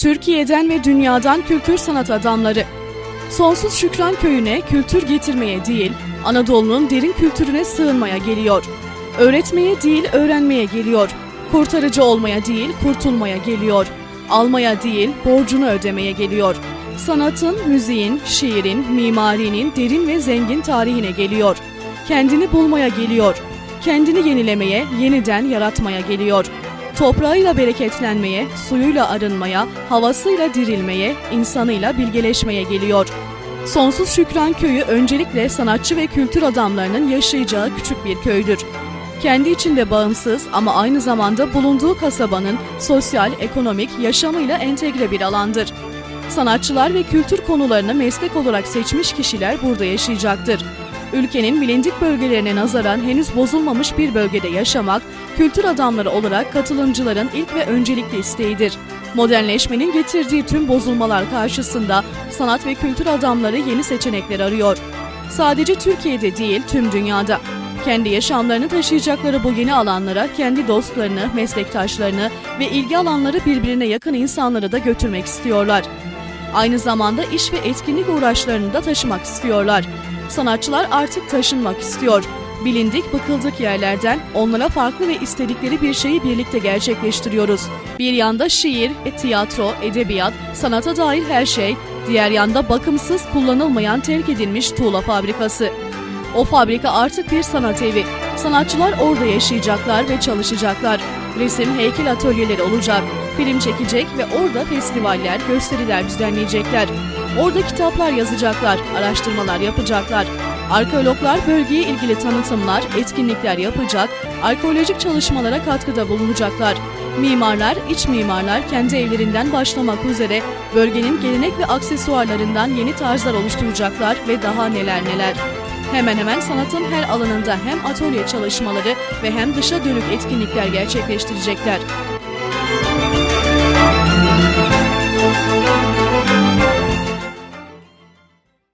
Türkiye'den ve dünyadan kültür sanat adamları. Sonsuz Şükran Köyü'ne kültür getirmeye değil, Anadolu'nun derin kültürüne sığınmaya geliyor. Öğretmeye değil, öğrenmeye geliyor. Kurtarıcı olmaya değil, kurtulmaya geliyor. Almaya değil, borcunu ödemeye geliyor. Sanatın, müziğin, şiirin, mimarinin derin ve zengin tarihine geliyor. Kendini bulmaya geliyor. Kendini yenilemeye, yeniden yaratmaya geliyor. Toprağıyla bereketlenmeye, suyuyla arınmaya, havasıyla dirilmeye, insanıyla bilgeleşmeye geliyor. Sonsuz Şükran Köyü öncelikle sanatçı ve kültür adamlarının yaşayacağı küçük bir köydür. Kendi içinde bağımsız ama aynı zamanda bulunduğu kasabanın sosyal, ekonomik yaşamıyla entegre bir alandır. Sanatçılar ve kültür konularını meslek olarak seçmiş kişiler burada yaşayacaktır. Ülkenin bilindik bölgelerine nazaran henüz bozulmamış bir bölgede yaşamak, kültür adamları olarak katılımcıların ilk ve öncelikli isteğidir. Modernleşmenin getirdiği tüm bozulmalar karşısında sanat ve kültür adamları yeni seçenekler arıyor. Sadece Türkiye'de değil, tüm dünyada. Kendi yaşamlarını taşıyacakları bu yeni alanlara kendi dostlarını, meslektaşlarını ve ilgi alanları birbirine yakın insanları da götürmek istiyorlar. Aynı zamanda iş ve etkinlik uğraşlarını da taşımak istiyorlar. Sanatçılar artık taşınmak istiyor. Bilindik, bıkıldık yerlerden onlara farklı ve istedikleri bir şeyi birlikte gerçekleştiriyoruz. Bir yanda şiir, e, tiyatro, edebiyat, sanata dair her şey, diğer yanda bakımsız, kullanılmayan terk edilmiş tuğla fabrikası. O fabrika artık bir sanat evi. Sanatçılar orada yaşayacaklar ve çalışacaklar. Resim, heykel atölyeleri olacak. Film çekecek ve orada festivaller, gösteriler düzenleyecekler. Orada kitaplar yazacaklar, araştırmalar yapacaklar. Arkeologlar bölgeye ilgili tanıtımlar, etkinlikler yapacak, arkeolojik çalışmalara katkıda bulunacaklar. Mimarlar, iç mimarlar kendi evlerinden başlamak üzere bölgenin gelenek ve aksesuarlarından yeni tarzlar oluşturacaklar ve daha neler neler. Hemen hemen sanatın her alanında hem atölye çalışmaları ve hem dışa dönük etkinlikler gerçekleştirecekler.